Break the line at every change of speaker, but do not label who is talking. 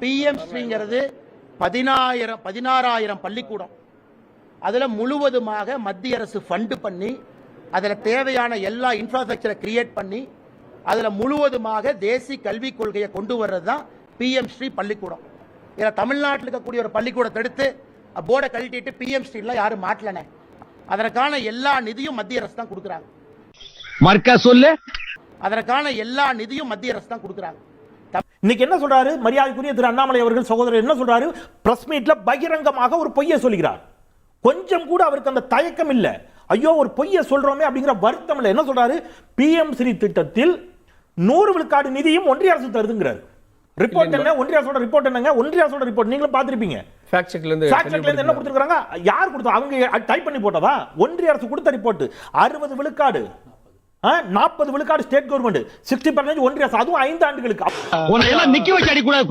PM ஸ்ரீங்கிறது பதினாயிரம் பதினாறாயிரம் பள்ளிக்கூடம். அதில் முழுவதுமாக மத்திய அரசு ஃபண்டு பண்ணி அதில் தேவையான எல்லா இன்ஃப்ராஸ்ட்ரக்சரை கிரியேட் பண்ணி அதில் முழுவதுமாக தேசிய கல்விக் கொள்கையை கொண்டு வர்றது தான் பிஎம் ஸ்ரீ பள்ளிக்கூடம். இதில் தமிழ்நாட்டில் இருக்கக்கூடிய ஒரு பள்ளிக்கூடத்தை எடுத்து போர்டை கழட்டிட்டு பிஎம் ஸ்ரீலாம் யாரும் மாட்டலனே அதற்கான எல்லா நிதியும் மத்திய அரசு தான் கொடுக்குறாங்க.
மர்க்கா சொல்லு.
அதற்கான எல்லா நிதியும் மத்திய அரசு தான் கொடுக்குறாங்க.
இன்னைக்கு என்ன சொல்றாரு? மரியாதைக்குரிய திரு அண்ணாமலை அவர்கள் சகோதரர் என்ன சொல்றாரு? பிரஸ் மீட்ல பகிரங்கமாக ஒரு பொய்யை சொல்கிறார். கொஞ்சம் கூட அவருக்கு அந்த தயக்கம் இல்ல. ஐயோ ஒரு பொய்யை சொல்றோமே அப்படிங்கிற வருத்தம் இல்ல. என்ன சொல்றாரு? பிஎம் ஸ்ரீ திட்டத்தில் நூறு விழுக்காடு நிதியும் ஒன்றிய அரசு தருதுங்கிறார். ரிப்போர்ட் என்ன? ஒன்றிய அரசோட ரிப்போர்ட் என்னங்க? ஒன்றிய அரசோட ரிப்போர்ட் நீங்களும் பார்த்திருப்பீங்க.
ஃபேக்ட் செக்ல இருந்து
ஃபேக்ட் செக்ல இருந்து என்ன கொடுத்துருக்காங்க? யார் கொடுத்தா? அவங்க டைப் பண்ணி போட்டதா? ஒன்றிய அரசு கொடுத்த ரிப்போர்ட் அறுபது விழுக்காடு. நாற்பது விழுக்காடு ஸ்டேட் கவர்மெண்ட் சிக்ஸ்டி பர்சன்டேஜ் ஒன்றிய அரசு அதுவும் ஐந்து ஆண்டுகளுக்கு.
உன்னை எல்லாம் நிக்க வச்சு அடிக்கூடாது